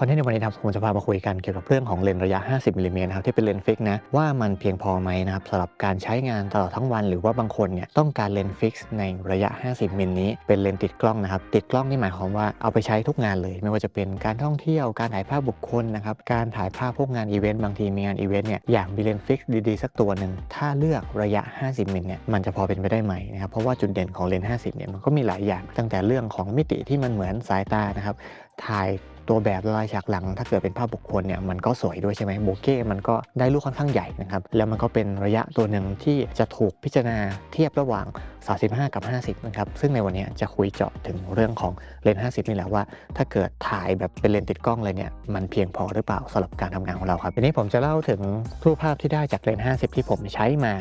คอนเทนต์ในวันนี้นะครับผมจะพามาคุยกันเกี่ยวกับเรื่องของเลนส์ระยะ 50มิลลิเมตรนะครับที่เป็นเลนส์ฟิกนะว่ามันเพียงพอไหมนะครับสำหรับการใช้งานตลอดทั้งวัน หรือว่าบางคนเนี่ยต้องการเลนส์ฟิกในระยะ 50มิลนี้เป็นเลนส์ติดกล้องนะครับติดกล้องนี่หมายความว่าเอาไปใช้ทุกงานเลย ไม่ว่าจะเป็นการท่องเที่ยวการถ่ายภาพบุคคลนะครับการถ่ายภาพพวกงานอีเวนต์บางทีมีงานอีเวนต์เนี่ยอยากมีเลนส์ฟิกดีๆสักตัวหนึ่งถ้าเลือกระยะ 50มิลเนี่ยมันจะพอเป็นไปได้ไหมนะครับเพราะว่าจุดเด่นของเลนส์50เนี่ยมันก็มีหลายอย่างตั้งแต่เรื่องของมิติที่มันเหมือนสายตานะครับถ่าย ตัวแบบลายฉากหลัง ถ้าเกิดเป็นภาพบุคคลเนี่ยมันก็สวยด้วยใช่ไหมโบเก้มันก็ได้ลูกค่อนข้างใหญ่นะครับแล้วมันก็เป็นระยะตัวหนึ่งที่จะถูกพิจารณาเทียบระหว่าง 35 กับ 50 นะครับ ซึ่งในวันนี้จะคุยเจาะถึงเรื่องของเลนส์50 นี่แหละว่า ถ้าเกิดถ่ายแบบเป็นเลนส์ติดกล้องเลยเนี่ยมันเพียงพอหรือเปล่าสำหรับการทำงานของเราครับทีนี้ผมจะเล่าถึงรูปภาพที่ได้จากเลนส์50 ที่ผมใช้มา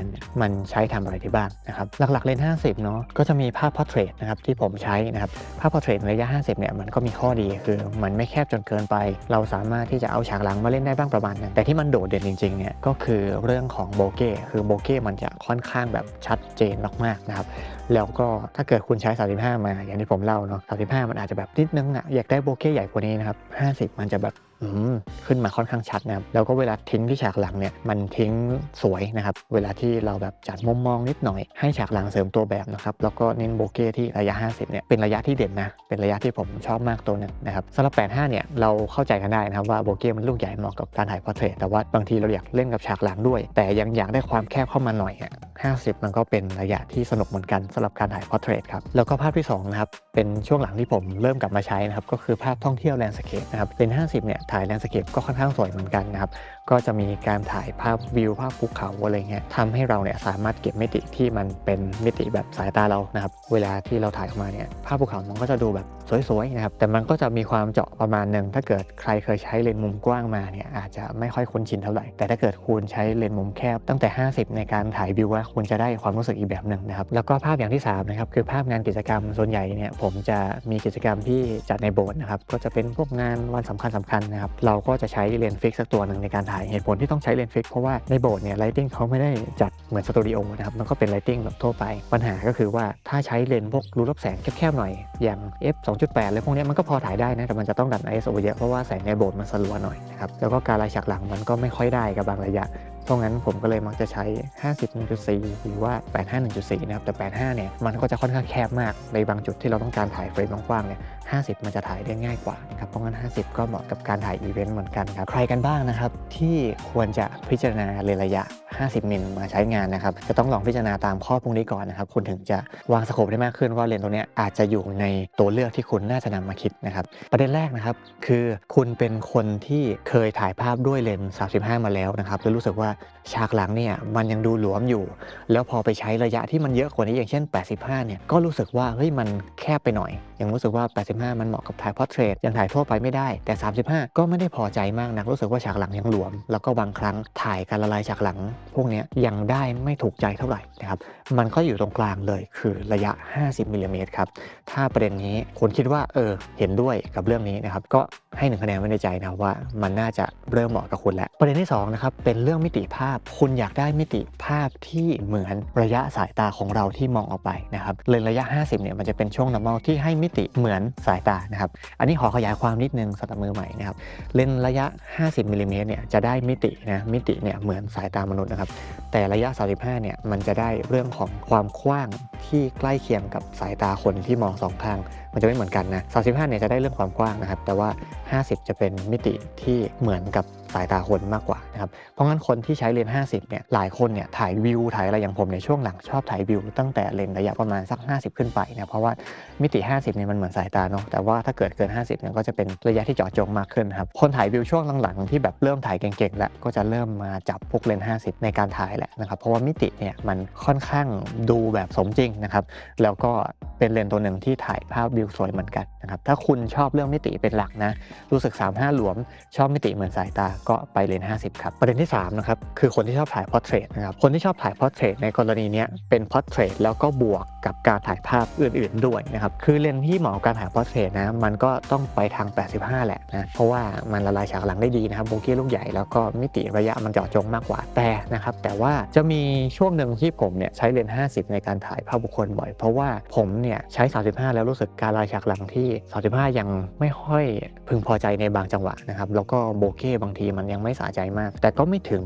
มันใช้ทำอะไรได้บ้างนะครับหลักๆเลนส์50 เนาะก็จะมีภาพพอร์เทรตนะครับที่ผมใช้นะครับภาพพอร์เทรตระยะ 50 เนี่ยมันก็มีข้อดีคือมันไม่แคบจนเกินไป เราสามารถที่จะเอาฉากหลังมาเล่นได้บ้างประมาณนึงแต่ที่มันโดดเด่นจริงๆเนี่ยก็คือเรื่องของโบเก้คือโบเก้มันจะค่อนข้างแบบชัดเจนมากๆนะครับแล้วก็ถ้าเกิดคุณใช้ 35 มาอย่างที่ผมเล่าเนาะ35 มันอาจจะแบบนิดนึงอะอยากได้โบเก้ใหญ่กว่านี้นะครับ50 มันจะแบบ ขึ้นมาค่อนข้างชัดนะครับ แล้วก็เวลาทิ้งที่ฉากหลังเนี่ยมันทิ้งสวยนะครับ เวลาที่เราแบบจัดมุมมองนิดหน่อย ให้ฉากหลังเสริมตัวแบบนะครับ แล้วก็เน้นโบเก้ที่ระยะ 50เนี่ยเป็นระยะที่เด่นนะ เป็นระยะที่ผมชอบมากตัวหนึ่งนะครับสำหรับ 85 เนี่ยเราเข้าใจกันได้นะครับว่าโบเก้มันลูกใหญ่เหมาะกับการถ่ายพอร์เทรตแต่ว่าบางทีเราอยากเล่นกับฉากหลังด้วย แต่ยังอยากได้ความแคบเข้ามาหน่อยอะ50 มันก็เป็นระยะที่สนุกเหมือนกันสำหรับการถ่ายพอร์เทรตครับ แล้วก็ภาพที่สองนะครับ เป็นช่วงหลังที่ผมเริ่มกลับมาใช้นะครับ ก็คือภาพท่องเที่ยวแลนด์สเคปนะครับ เป็น 50 เนี่ยถ่ายแลนด์สเคปก็ค่อนข้างสวยเหมือนกันนะครับ ก็จะมีการถ่ายภาพวิวภาพภูเขาอะไรเงี้ยทำให้เราเนี่ยสามารถเก็บมิติที่มันเป็นมิติแบบสายตาเรานะครับ เวลาที่เราถ่ายออกมาเนี่ยภาพภูเขามันก็จะดูแบบสวยๆนะครับ แต่มันก็จะมีความเจาะประมาณหนึ่งถ้าเกิดใครเคยใช้เลนส์มุมกว้างมาเนี่ยอาจจะไม่ค่อยคุ้นชินเท่าไหร่ แต่ถ้าเกิดคุณใช้เลนส์มุมแคบตั้งแต่ 50 ในการถ่ายวิวว่าคุณจะได้ความรู้สึกอีกแบบหนึ่งนะครับ แล้วก็ภาพอย่างที่สามนะครับคือภาพงานกิจกรรมส่วนใหญ่เนี่ยผมจะมีกิจกรรมที่จัดในโบสถ์นะครับ ก็จะเป็นพวกงานวันสำคัญสคัญๆนะครับ เราก็จะใช้เลนส์ฟิกสักตัวหนึ่งในการถ่ายเหตุผลที่ต้องใช้เลนส์ฟิกเพราะว่าในโบสถ์เนี่ยไลติ้งเขาไม่ได้จัดเหมือนสตูดิโอนะครับมันก็เป็นไลติ้งแบบทั่วไป ปัญหาก็คือว่าถ้าใช้เลนส์พวกรูรับแสงแคบๆหน่อยอย่าง f 2.8เลยพวกนี้มันก็พอถ่ายได้นะแต่มันจะต้องดัน ISO เยอะเพราะว่าแสงในโบสถ์มันสลัวหน่อยนะครับแล้วก็การลายฉากหลังมันก็ไม่ค่อยได้กับบางระยะ เพราะงั้นผมก็เลยมักจะใช้ 50 1.4หรือว่า 85 1.4 นะครับ แต่ 85 เนี่ย มันก็จะค่อนข้างแคบมาก ในบางจุดที่เราต้องการถ่ายเฟรมกว้างๆ เนี่ย 50 มันจะถ่ายได้ง่ายกว่าครับ เพราะงั้น 50 ก็เหมาะกับการถ่ายอีเวนต์เหมือนกันครับ ใครกันบ้างนะครับที่ควรจะพิจารณาเลนระยะ 50 มิลมาใช้งานนะครับ จะต้องลองพิจารณาตามข้อพวกนี้ก่อนนะครับ คุณถึงจะวางสโคปได้มากขึ้นว่าเลนส์ตัวนี้อาจจะอยู่ในตัวเลือกที่คุณน่าจะนำมาคิดนะครับ ประเด็นแรกนะครับ คือคุณเป็นคนที่เคยถ่ายภาพด้วยเลนส์35 มาแล้วนะครับ แล้วรู้สึกว่าฉากหลังเนี่ยมันยังดูหลวมอยู่ แล้วพอไปใช้ระยะที่มันเยอะกว่านี้อย่างเช่น 85 เนี่ย ก็รู้สึกว่าเฮ้ยมันแคบไปหน่อย ยังรู้สึกว่า 85 มันเหมาะกับถ่ายพอร์เทรตยังถ่ายทั่วไปไม่ได้ แต่ 35 ก็ไม่ได้พอใจมากนัก รู้สึกว่าฉากหลังยังหลวม แล้วก็บางครั้งถ่ายการละลายฉากหลัง พวกนี้ยังได้ไม่ถูกใจเท่าไหร่นะครับ มันก็อยู่ตรงกลางเลยคือระยะ 50มิลลิเมตรครับ ถ้าประเด็นนี้คุณคิดว่าเออเห็นด้วยกับเรื่องนี้นะครับ ก็ให้หนึ่งคะแนนไว้ในใจนะว่ามันน่าจะเริ่มเหมาะกับคุณแล้ว ประเด็นที่สองนะครับเป็นเรื่องมิติภาพ คุณอยากได้มิติภาพที่เหมือนระยะสายตาของเราที่มองออกไปนะครับเลนระยะ 50เนี่ยมันจะเป็นช่วง normal ที่ให้มิติเหมือนสายตานะครับ อันนี้ขอขยายความนิดนึงสำหรับมือใหม่นะครับเลนระยะ 50มิลลิเมตรเนี่ยจะได้มิตินะมิติเนี่ยเหมือนสายตามนุษย์นะครับแต่ระยะ 35 เนี่ย มันจะได้เรื่องของความกว้างที่ใกล้เคียงกับสายตาคนที่มองสองข้าง มันจะไม่เหมือนกันนะ 35 เนี่ยจะได้เรื่องความกว้างนะครับ แต่ว่า 50 จะเป็นมิติที่เหมือนกับสายตาคนมากกว่า นะครับเพราะงั้นคนที่ใช้เลนส์50เนี่ยหลายคนเนี่ยถ่ายวิวถ่ายอะไรอย่างผมในช่วงหลังชอบถ่ายวิว ตั้งแต่เลนส์ระยะประมาณสัก 50 ขึ้นไปนะเพราะว่ามิติ 50เนี่ยมันเหมือนสายตาเนาะแต่ว่าถ้าเกิดเกิน 50เนี่ยก็จะเป็นระยะที่เจาะจงมากขึ้นครับคนถ่ายวิวช่วงหลังๆที่แบบเริ่มถ่ายเก่งๆแล้วก็จะเริ่มมาจับพวกเลนส์50 ในการถ่ายแหละนะครับเพราะว่ามิติเนี่ยมันค่อนข้างดูแบบสมจริงนะครับแล้วก็เป็นเลนส์ตัวหนึ่งที่ถ่ายภาพวิวสวยเหมือนกันนะครับถ้าคุณชอบเรื่องมิติเป็นหลักนะรู้สึก 35 หลวม ชอบมิติเหมือนสายตาก็ไปเลนส์50ครับประเด็นที่3นะครับคือคนที่ชอบถ่ายพอร์เทรตนะครับคนที่ชอบถ่ายพอร์เทรตในกรณีนี้เป็นพอร์เทรตแล้วก็บวก กับการถ่ายภาพอื่นๆด้วยนะครับคือเลนส์ที่เหมาะกับการถ่ายพอร์เทรตนะมันก็ต้องไปทาง 85 แหละนะเพราะว่ามันละลายฉากหลังได้ดีนะครับโบเก้ลูกใหญ่แล้วก็มิติระยะมันเจาะจงมากกว่าแต่นะครับแต่ว่าจะมีช่วงหนึ่งที่ผมเนี่ยใช้เลนส์50 ในการถ่ายภาพบุคคลบ่อย เพราะว่าผมเนี่ยใช้ 35 แล้วรู้สึกการละลายฉากหลังที่ 35 ยังไม่ค่อยพึงพอใจในบางจังหวะนะครับแล้วก็โบเก้บางทีมันยังไม่สะใจมาก แต่ก็ไม่ถึง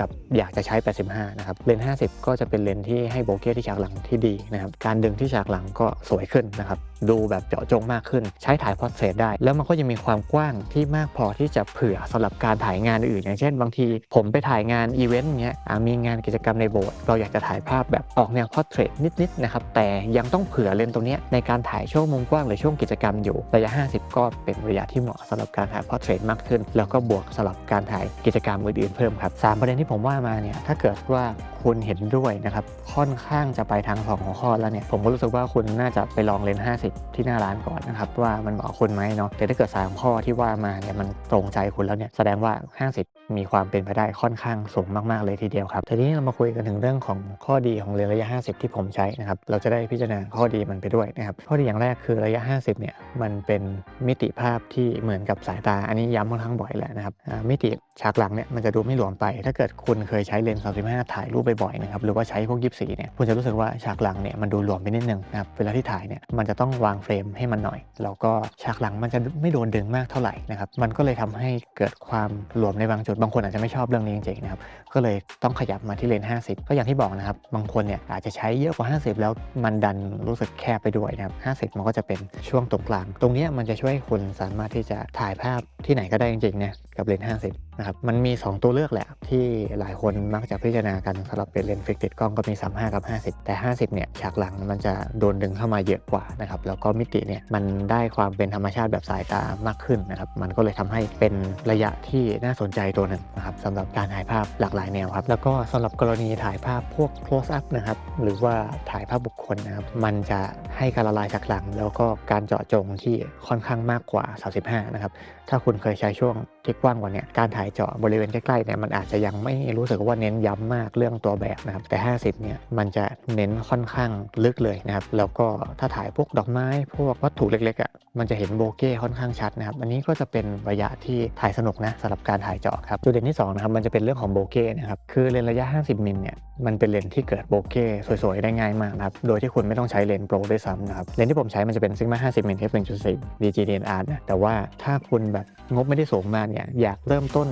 กับอยากจะใช้ 85 นะครับเลนส์50 ก็จะเป็นเลนส์ที่ให้โบเก้ที่ฉากหลังที่ดีนะครับการดึงที่ฉากหลังก็สวยขึ้นนะครับ ดูแบบเจาะจงมากขึ้น ใช้ถ่ายพอร์เทรตได้ แล้วมันก็ยังมีความกว้างที่มากพอที่จะเผื่อสำหรับการถ่ายงานอื่น อย่างเช่น บางทีผมไปถ่ายงานอีเวนต์เงี้ยมีงานกิจกรรมในโบสถ์เราอยากจะถ่ายภาพแบบออกแนวพอร์เทรตนิดๆนะครับแต่ยังต้องเผื่อเลนส์ตรงเนี้ยในการถ่ายช่วงมุมกว้างหรือช่วงกิจกรรมอยู่ระยะ 50 ก็เป็นระยะที่เหมาะสำหรับการถ่ายพอร์เทรตมากขึ้น แล้วก็บวกสำหรับการถ่ายกิจกรรมอื่นๆเพิ่มครับสามประเด็นที่ผมว่ามาเนี่ยถ้าเกิดว่าคุณเห็นด้วยนะครับค่อนข้างจะไปทางสองหัวข้อแล้วเนี่ยผมก็รู้สึกว่าคุณน่าจะไปลองเลนส์50ที่หน้าร้านก่อนนะครับว่ามันเหมาะคุณไหมเนาะแต่ถ้าเกิดสามข้อที่ว่ามาเนี่ยมันตรงใจคุณแล้วเนี่ยแสดงว่าห้างสิทธิ์มีความเป็นไปได้ค่อนข้างสูงมาก ๆ เลยทีเดียวครับทีนี้เรามาคุยกันถึงเรื่องของข้อดีของเลนส์ระยะ 50 ที่ผมใช้นะครับ เราจะได้พิจารณาข้อดีมันไปด้วยนะครับ ข้อดีอย่างแรกคือระยะ 50 เนี่ย มันเป็นมิติภาพที่เหมือนกับสายตา อันนี้ย้ำค่อนข้างบ่อยแหละนะครับ มิติฉากหลังเนี่ยมันจะดูไม่หลวมไป ถ้าเกิดคุณเคยใช้เลนส์35 ถ่ายรูปบ่อยๆนะครับ หรือว่าใช้พวก 24 เนี่ย คุณจะรู้สึกว่าฉากหลังเนี่ยมันดูหลวมไปนิดนึงนะครับ เวลาที่ถ่ายเนี่ย มันจะต้องวางเฟรมให้มันหน่อย แล้วก็ฉากหลังมันจะไม่โดนดึงมากเท่าไหร่นะครับ มันก็เลยทำให้เกิดความหลวมในบางจุดบางคนอาจจะไม่ชอบเรื่องนี้จริงๆนะครับก็เลยต้องขยับมาที่เลน 50 ก็อย่างที่บอกนะครับบางคนเนี่ยอาจจะใช้เยอะกว่า 50 แล้วมันดันรู้สึกแคบไปด้วยนะครับ50 มันก็จะเป็นช่วงตรงกลาง ตรงนี้มันจะช่วยคุณสามารถที่จะถ่ายภาพที่ไหนก็ได้จริงๆเนี่ยกับเลน 50นะครับมันมี 2 ตัวเลือกแหละที่หลายคนมักจะพิจารณากันสำหรับเป็นเลนส์ฟิกติดกล้องก็มี 35 กับ 50 แต่ 50 เนี่ยฉากหลังมันจะโดนดึงเข้ามาเยอะกว่านะครับแล้วก็มิติเนี่ยมันได้ความเป็นธรรมชาติแบบสายตามากขึ้นนะครับมันก็เลยทำให้เป็นระยะที่น่าสนใจตัวหนึ่งนะครับสำหรับการถ่ายภาพหลากหลายแนวครับแล้วก็สำหรับกรณีถ่ายภาพพวก close up นะครับหรือว่าถ่ายภาพบุคคลนะครับมันจะให้การละลายฉากหลัง แล้วก็การเจาะจงที่ค่อนข้างมากกว่า 35 นะครับถ้าคุณเคยใช้ช่วงที่กว้างกว่าเนี้การถ่ายเจาะบริเวณใกล้ๆเนี่ยมันอาจจะยังไม่รู้สึกว่าเน้นย้ำมากเรื่องตัวแบบนะครับแต่ 50เนี่ยมันจะเน้นค่อนข้างลึกเลยนะครับแล้วก็ถ้าถ่ายพวกดอกไม้ พวกวัตถุเล็กๆอะมันจะเห็นโบเก้ค่อนข้างชัดนะครับอันนี้ก็จะเป็นระยะที่ถ่ายสนุกนะสำหรับการถ่ายเจาะครับจุดเด่นที่สองนะครับมันจะเป็นเรื่องของโบเก้นะครับคือเลนส์ระยะ 50มิลเนี่ยมันเป็นเลนส์ที่เกิดโบเก้สวยๆ ได้ง่ายมากนะครับ โดยที่คุณไม่ต้องใช้เลนส์โปรด้วยซ้ำนะครับ เลนส์ที่ผมใช้มันจะเป็นซิกมา50มิล f 1.4 DG DNR นะ แต่ว่าถ้าคุณแบบงบไม่ได้สูงมากเนี่ย อยากเริ่มต้น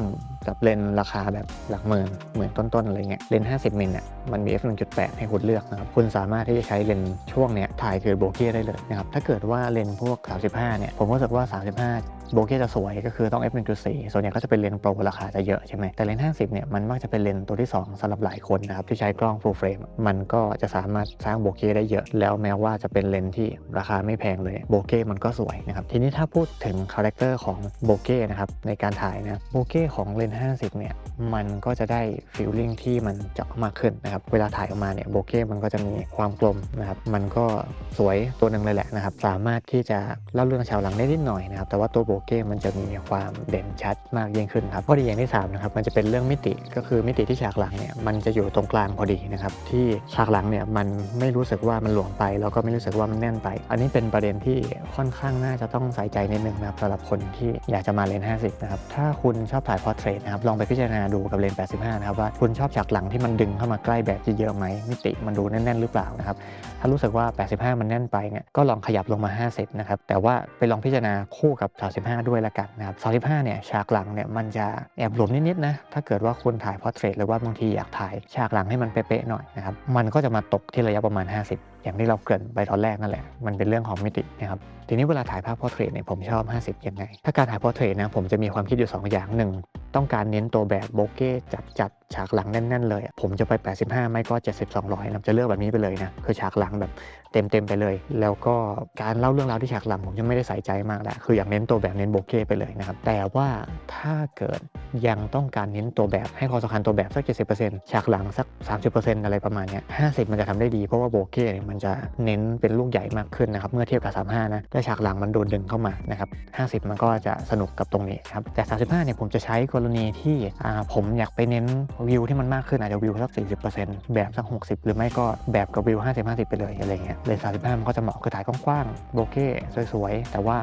กับเลนราคาแบบหลักหมื่นหมื่นต้นๆอะไรเงี้ยเลน 50 มิลเนี่ยมันมี f 1.8 ให้คุณเลือกนะครับคุณสามารถที่จะใช้เลนช่วงเนี้ยถ่ายคือโบเก้ได้เลยนะครับถ้าเกิดว่าเลนพวก 35 เนี่ยผมก็รู้สึกว่า 35 โบเก้จะสวยก็คือต้อง f 1.4ส่วนใหญ่ก็จะเป็นเลนโปรราคาจะเยอะใช่ไหมแต่เลน 50 เนี่ยมันมักจะเป็นเลนตัวที่ 2สำหรับหลายคนนะครับที่ใช้กล้อง full frame มันก็จะสามารถสร้างโบเก้ได้เยอะ แล้วแม้ว่าจะเป็นเลนที่ราคาไม่แพงเลยโบเก้มันก็สวยนะครับทีนี้ถ้าพูดถึงคาแรคเตอร์ของโบเก้นะครับในการถ่ายนะโบเก้ของเลน50 เนี่ย มันก็จะได้ฟีลลิ่งที่มันเจาะมากขึ้นนะครับ เวลาถ่ายออกมาเนี่ยโบเก้มันก็จะมีความกลมนะครับ มันก็สวยตัวหนึ่งเลยแหละนะครับ สามารถที่จะเล่าเรื่องชาวหลังได้นิดหน่อยนะครับ แต่ว่าตัวโบเก้มันจะมีความเด่นชัดมากยิ่งขึ้นครับข้อดีอย่างที่3นะครับ มันจะเป็นเรื่องมิติ ก็คือมิติที่ฉากหลังเนี่ย มันจะอยู่ตรงกลางพอดีนะครับ ที่ฉากหลังเนี่ยมันไม่รู้สึกว่ามันหลวมไป แล้วก็ไม่รู้สึกว่ามันแน่นไป อันนี้เป็นประเด็นที่ค่อนข้างน่าจะต้องใส่ใจนิดนึงนะครับสำหรับคนที่อยากจะมาเลน50นะครับ ถ้าคุณชอบถ่ายพอร์เทรตนะครับลองไปพิจารณาดูกับเลน 85 นะครับว่าคุณชอบฉากหลังที่มันดึงเข้ามาใกล้แบบเยอะๆไหมมิติมันดูแน่นๆหรือเปล่านะครับถ้ารู้สึกว่า 85 มันแน่นไปเนี่ยก็ลองขยับลงมา 50 นะครับแต่ว่าไปลองพิจารณาคู่กับ 35 ด้วยละกันนะครับ 35 เนี่ยฉากหลังเนี่ยมันจะแอบหลวมนิดๆนะถ้าเกิดว่าคุณถ่ายพอร์เทรตหรือว่าบางทีอยากถ่ายฉากหลังให้มันเป๊ะๆหน่อยนะครับมันก็จะมาตกที่ระยะประมาณ 50 อย่างที่เราเกริ่นไปตอนแรกนั่นแหละ มันเป็นเรื่องของมิตินะครับ ทีนี้เวลาถ่ายภาพพอร์เทรตเนี่ยผมชอบ 50 ยังไง ถ้าการถ่ายพอร์เทรตนะผมจะมีความคิดอยู่ 2 อย่างหนึ่งต้องการเน้นตัวแบบโบเก้จัดจัด ฉากหลังแน่น ๆ เลยอะผมจะไป 85 ไม่ก็ 7200นะจะเลือกแบบนี้ไปเลยนะคือฉากหลังแบบเต็มๆไปเลย แล้วก็การเล่าเรื่องราวที่ฉากหลังผมจะไม่ได้ใส่ใจมากแหละคืออยากเน้นตัวแบบเน้นโบเก้ไปเลยนะครับแต่ว่าถ้าเกิดยังต้องการเน้นตัวแบบให้ความสำคัญตัวแบบสัก 70%ฉากหลังสัก 30%อะไรประมาณนี้50 มันจะทำได้ดีเพราะว่าโบเก้เนี่ยมันจะเน้นเป็นลูกใหญ่มากขึ้นนะครับเมื่อเทียบกับ 35 นะและฉากหลังมันโดนดึงเข้ามานะครับ50 มันก็จะสนุกกับตรงนี้ครับแต่ 35 เนี่ยผมจะใช้กรณีที่ผมอยากไปเน้นวิวที่มันมากขึ้นอาจจะวิวสัก 40%แบบสัก 60 หรือไม่ก็แบบกับวิว 50-50 ไปเลยอะไรเงี้ยเลยส์35 มันก็จะเหมาะคือถ่ายกว้างๆโบเก้สวยๆ แต่ว่า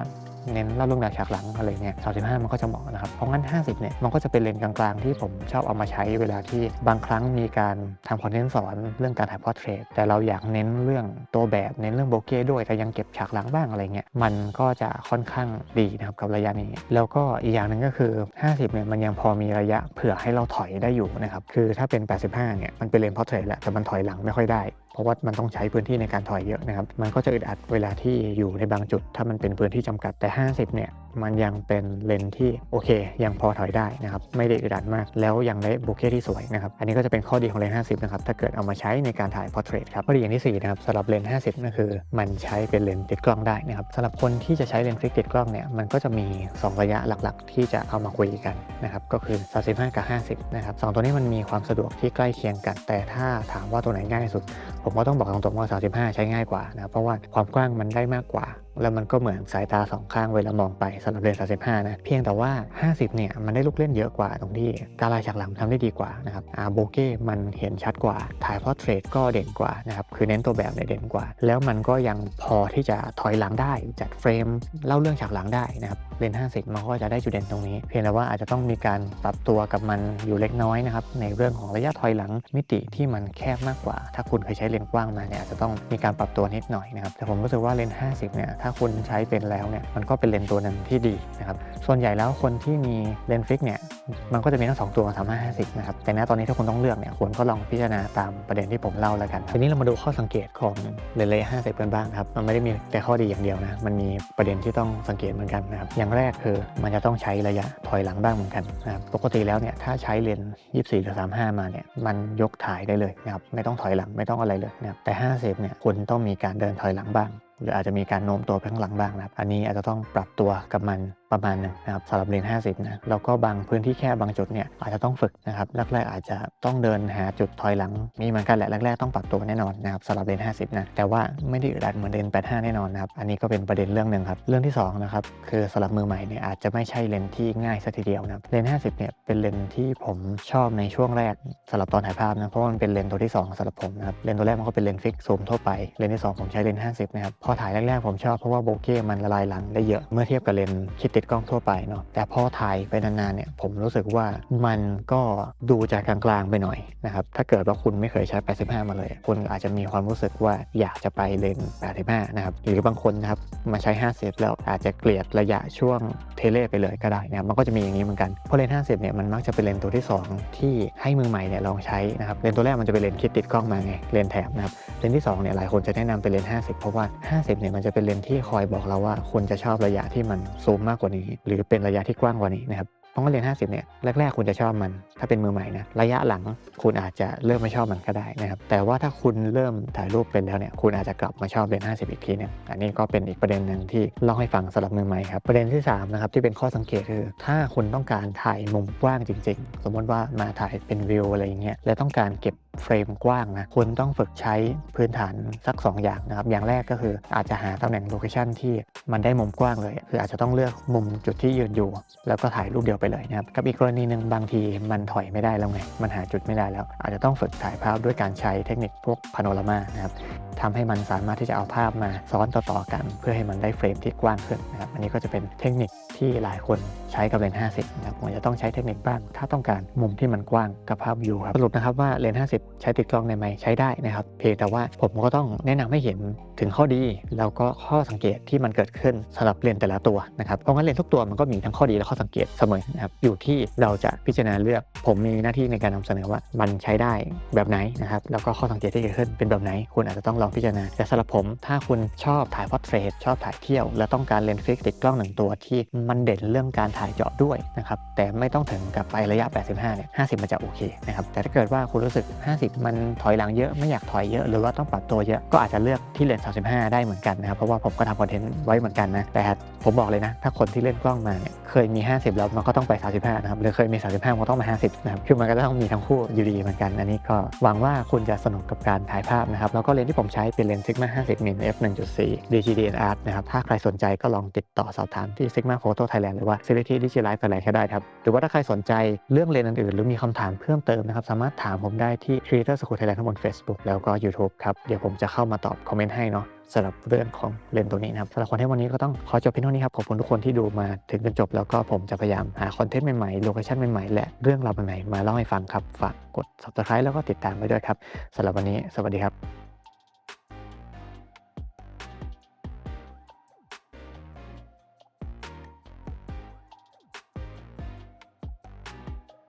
เน้นเล่าเรื่องราวฉากหลังอะไรเงี้ย35มันก็จะเหมาะนะครับ เพราะงั้น 50เนี่ยมันก็จะเป็นเลนส์กลางๆ ที่ผมชอบเอามาใช้เวลาที่บางครั้งมีการทำคอนเทนต์สอนเรื่องการถ่ายพอร์เทรตแต่เราอยากเน้นเรื่องตัวแบบเน้นเรื่องโบเก้ด้วยแต่ยังเก็บฉากหลังบ้างอะไรเงี้ยมันก็จะค่อนข้างดีนะครับกับระยะนี้ แล้วก็อีกอย่างหนึ่งก็คือ 50เนี่ยมันยังพอมีระยะเผื่อให้เราถอยได้อยู่นะครับคือถ้าเป็น 85เนี่ยมันเป็นเลนส์พอร์เทรตแหละแต่มันถอยหลังไม่ค่อยได้ ราะว่ามันต้องใช้พื้นที่ในการถอยเยอะนะครับ มันก็จะอึดอัดเวลาที่อยู่ในบางจุด ถ้ามันเป็นพื้นที่จำกัดแต่ 50 เนี่ย มันยังเป็นเลนที่โอเค ยังพอถอยได้นะครับ ไม่ได้อึดอัดมาก แล้วยังได้โบเก้ที่สวยนะครับ อันนี้ก็จะเป็นข้อดีของเลน 50 นะครับ ถ้าเกิดเอามาใช้ในการถ่ายพอร์เทรตครับข้อดีอย่างที่ 4 นะครับสำหรับเลน 50นั่นคือมันใช้เป็นเลนส์ติดกล้องได้นะครับสำหรับคนที่จะใช้เลนส์ฟิกติดกล้องเนี่ย มันก็จะมี 2 ระยะหลักๆ ที่จะเอามาคุยกันนะครับ ก็คือ 35 กับ 50 นะครับสตัวนี้มันมีความสะดวกที่ใกล้เคียงกัน แต่ถ้าถามว่าตัวไหนง่ายสุดผมก็ต้องบอกตรงๆว่า 35 ใช้ง่ายกว่านะเพราะว่าความกว้างมันได้มากกว่า แล้วมันก็เหมือนสายตาสองข้างเวลามองไปสำหรับเลนส์35นะเพียงแต่ว่า 50เนี่ยมันได้ลูกเล่นเยอะกว่าตรงที่การลายฉากหลังทำได้ดีกว่านะครับอาโบเก้มันเห็นชัดกว่าถ่ายพอร์เทรตก็เด่นกว่านะครับคือเน้นตัวแบบเนี่ยเด่นกว่า แล้วมันก็ยังพอที่จะถอยหลังได้จัดเฟรมเล่าเรื่องฉากหลังได้นะครับเลนส์50มันก็จะได้จุดเด่นตรงนี้ เพียงแต่ว่าอาจจะต้องมีการปรับตัวกับมันอยู่เล็กน้อยนะครับในเรื่องของระยะถอยหลังมิติที่มันแคบมากกว่า ถ้าคุณเคยใช้เลนส์กว้างมาเนี่ยอาจจะต้องมีการปรับตัวนิดหน่อยนะครับแต่ผมรู้สึกว่าเลนส์50เนี่ยถ้าคุณใช้เป็นแล้วเนี่ยมันก็เป็นเลนส์ตัวหนึ่งที่ดีนะครับส่วนใหญ่แล้วคนที่มีเลนส์ฟิกเนี่ยมันก็จะมีทั้งสองตัว35 50นะครับแต่ณตอนนี้ถ้าคุณต้องเลือกเนี่ยควรก็ลองพิจารณาตามประเด็นที่ผมเล่าแล้วกันทีนี้เรามาดูข้อสังเกตของเลนส์ระยะ50กันบ้างครับมันไม่ได้มีแต่ข้อดีอย่างเดียวนะมันมีประเด็นที่ต้องสังเกตเหมือนกันนะครับอย่างแรกคือมันจะต้องใช้ระยะถอยหลังบ้างเหมือนกันนะครับปกติแล้วเนี่ยถ้าใช้เลนส์24หรือ35 มาเนี่ยมันยกถ่ายได้เลยนะครับไม่ต้องถอยหลังไม่ต้องอะไรเลยนะครับแต่ 50เนี่ยคุณต้องมีการเดินถอยหลังบ้าง หรืออาจจะมีการโน้มตัวไปข้างหลังบ้างนะครับ อันนี้อาจจะต้องปรับตัวกับมัน ประมาณหนึงนะครับสำหรับเลน 50 นะ แล้วก็บางพื้นที่แค่บางจุดเนี่ยอาจจะต้องฝึกนะครับ แรกๆอาจจะต้องเดินหาจุดถอยหลัง มีเหมือนกันแหละแรกๆต้องปรับตัวแน่นอนนะครับสำหรับเลน 50 นะ แต่ว่าไม่ได้อึดอัดเหมือนเลน 85 แน่นอนนะครับ อันนี้ก็เป็นประเด็นเรื่องหนึ่งครับ เรื่องที่สองนะครับ คือสำหรับมือใหม่เนี่ยอาจจะไม่ใช่เลนที่ง่ายสัทีเดียวนะเลน 50 เนี่ยเป็นเลนที่ผมชอบในช่วงแรกสำหรับตอนถ่ายภาพนะ เพราะว่ามันเป็นเลนตัวที่สองสำหรับผมนะครับ เลนตัวแรกมันก็เป็นเลนฟิกซูมทั่วไป เลนที่สองผมใช้เลน 50 นะครับ พอถ่ายแรกๆผมชอบเพราะว่าโบเก้มันละลายหลังได้เยอะเมื่อเทียบกับเลนคิดติดกล้องทั่วไปเนาะแต่พอถ่ายไปนานๆเนี่ยผมรู้สึกว่ามันก็ดูจะกกลางๆไปหน่อยนะครับถ้าเกิดว่าคุณไม่เคยใช้ 85 มาเลย คุณอาจจะมีความรู้สึกว่าอยากจะไปเลน 85 นะครับหรือบางคนนะครับมาใช้ 50 แล้วอาจจะเกลียดระยะช่วงเทเลไปเลยก็ได้นะครับมันก็จะมีอย่างนี้เหมือนกันเพราะเลน 50 เนี่ยมันมักจะเป็นเลนตัวที่ 2 ที่ให้มือใหม่เนี่ยลองใช้นะครับเลนตัวแรกมันจะเป็นเลนคิดติดกล้องมาไงเลนแถบนะครับเลนที่2เนี่ยหลายคนจะแนะนำเป็นเลน 50 เพราะว่า 50 เนี่ยมันจะเป็นเลนที่คอยบอกเราว่าคุณจะชอบระยะที่มันซูมมากกว่านี้ หรือเป็นระยะที่กว้างกว่านี้นะครับเพราะว่าเลนส์50 เนี่ยแรกๆคุณจะชอบมัน ถ้าเป็นมือใหม่นะระยะหลังคุณอาจจะเริ่มไม่ชอบมันก็ได้นะครับแต่ว่าถ้าคุณเริ่มถ่ายรูปเป็นแล้วเนี่ยคุณอาจจะกลับมาชอบเลนส์50 อีกทีหนึงอันนี้ก็เป็นอีกประเด็นหนึ่งที่เล่าให้ฟังสำหรับมือใหม่ครับประเด็นที่3นะครับที่เป็นข้อสังเกตคือ ถ้าคุณต้องการถ่ายมุมกว้างจริง ๆ สมมติว่ามาถ่ายเป็นวิวอะไรอย่างเงี้ยและต้องการเก็บ เฟรมกว้างนะคุณต้องฝึกใช้พื้นฐานสัก 2 อย่างนะครับ อย่างแรกก็คืออาจจะหาตำแหน่งโลเคชันที่มันได้มุมกว้างเลย คืออาจจะต้องเลือกมุมจุดที่ยืนอยู่ แล้วก็ถ่ายรูปเดียวไปเลยนะครับ กับอีกกรณีหนึ่งบางทีมันถอยไม่ได้แล้วไง มันหาจุดไม่ได้แล้ว อาจจะต้องฝึกถ่ายภาพด้วยการใช้เทคนิคพวกพาโนรามานะครับทำให้มันสามารถที่จะเอาภาพมาซ้อนต่อๆกัน เพื่อให้มันได้เฟรมที่กว้างขึ้นนะครับ อันนี้ก็จะเป็นเทคนิคที่หลายคนใช้กับเลนส์50นะครับผมจะต้องใช้เทคนิคบ้าง ถ้าต้องการมุมที่มันกว้างกับภาพวิวครับสรุปนะครับว่าเลนส์50ใช้ติดกล้องได้ไหมใช้ได้นะครับ เพียงแต่ว่าผมก็ต้องแนะนำให้เห็นถึงข้อดี แล้วก็ข้อสังเกตที่มันเกิดขึ้นสำหรับเลนส์แต่ละตัวนะครับเพราะงั้นเลนส์ทุกตัวมันก็มีทั้งข้อดีและข้อสังเกตเสมอนะครับอยู่ที่เราจะพิจารณาเลือก ผมมีหน้าที่ในการนำเสนอว่ามันใช้ได้แบบไหนนะครับแล้วก็ข้อสังเกตที่เกิดขึ้นเป็นแบบไหน คุณอาจจะต้องลองพิจารณาแต่สำหรับผม ถ้าคุณชอบถ่ายพอร์เทรตชอบถ่ายเที่ยว และต้องการเลนส์ฟิกติดกล้องหนึ่งตัวที่มันเด่นเรื่องการถ่ายเจาะด้วยนะครับแต่ไม่ต้องถึงกับไประยะ 85เนี่ย50 มันจะโอเคนะครับแต่ถ้าเกิดว่าคุณรู้สึก50 มันถอยหลังเยอะไม่อยากถอยเยอะ หรือว่าต้องปรับตัวเยอะก็อาจจะเลือกที่เลนส์35 ได้เหมือนกันนะครับเพราะว่าผมก็ทำคอนเทนต์ไว้เหมือนกันนะแต่ผมบอกเลยนะ ถ้าคนที่เล่นกล้องมาเนี่ยเคยมี 50 แล้วมันก็ต้องไป 35 นะครับหรือเคยมี 35 มันก็ต้องมา 50 นะครับคือมันก็ต้องมีทั้งคู่อยู่ดีเหมือนกันอันนี้ก็หวังว่าคุณจะสนุกกับการถ่ายภาพนะครับแล้วก็เลนส์ที่ผมใช้เป็นเลนส์ Sigma 50 mm f 1.4 DGDNR นะครับถ้าใครสนใจก็ลองติดต่อสอบถามที่ Sigma Photo Thailand หรือว่า Series Digitalife Thailand ก็ได้ครับหรือว่าถ้าใครสนใจเรื่องเลนส์อื่นๆหรือมีคำถามเพิ่มเติมนะครับสามารถถามผมได้ที่ Creator School Thailand ทั้งบน Facebook แล้วก็ YouTube ครับ เดี๋ยวผมจะเข้ามาตอบคอมเมนต์ให้เนาะสำหรับเรื่องของเลนส์ตัวนี้นะครับสำหรับคอนเทนต์วันนี้ก็ต้องขอจบเพียงเท่านี้ครับ ขอบคุณทุกคนที่ดูมาถึงจนจบ แล้วก็ผมจะพยายามหาคอนเทนต์ใหม่ๆ โลเคชั่นใหม่ๆ และเรื่องราวใหม่ๆมาเล่าให้ฟังครับ ฝากกด subscribe แล้วก็ติดตามไว้ด้วยครับสำหรับวันนี้ สวัสดีครับ